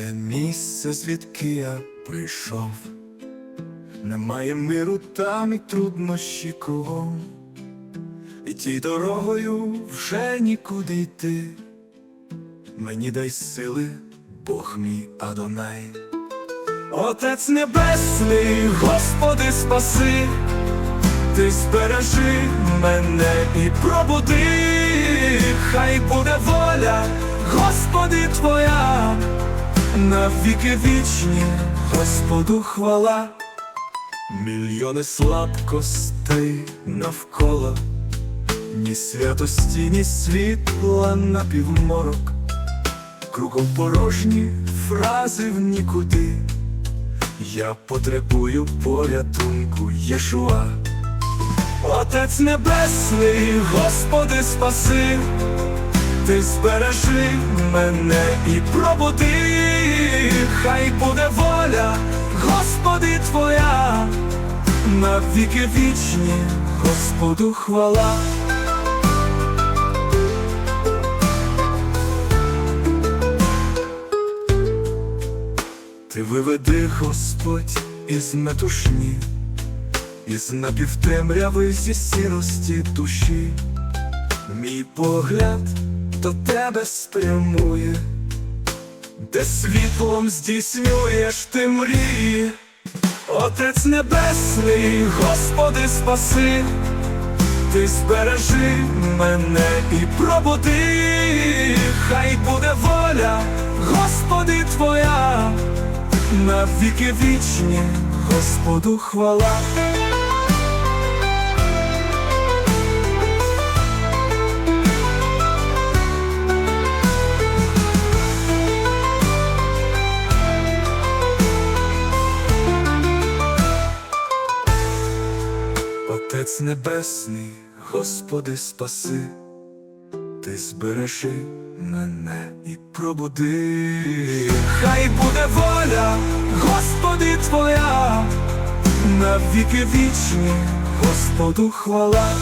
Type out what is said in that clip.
Те місце, звідки я прийшов, немає миру там і труднощі кругом, і тій дорогою вже нікуди йти. Мені дай сили, Бог мій Адонай. Отець Небесний, Господи, спаси, Ти збережи мене і пробуди, хай буде воля, Господи Твоя, навіки вічні, Господу хвала, мільйони слабкостей навколо, ні святості, ні світла на півморок, кругом порожні фрази в нікуди. Я потребую порятунку Єшуа. Отець Небесний, Господи, спаси, Ти збережи мене і пробуди, хай буде воля, Господи Твоя, навіки вічні, Господу хвала. Ти виведи, Господь, із метушні, із напівтемряви зі сірості душі, мій погляд до тебе спрямує, де світлом здійснюєш ти мрії, Отець Небесний, Господи, спаси, ти збережи мене і пробуди, хай буде воля, Господи Твоя, навіки вічні, Господу хвала. Отець Небесний, Господи, спаси, Ти збережи мене і пробуди, хай буде воля, Господи Твоя, навіки вічні, Господу хвала.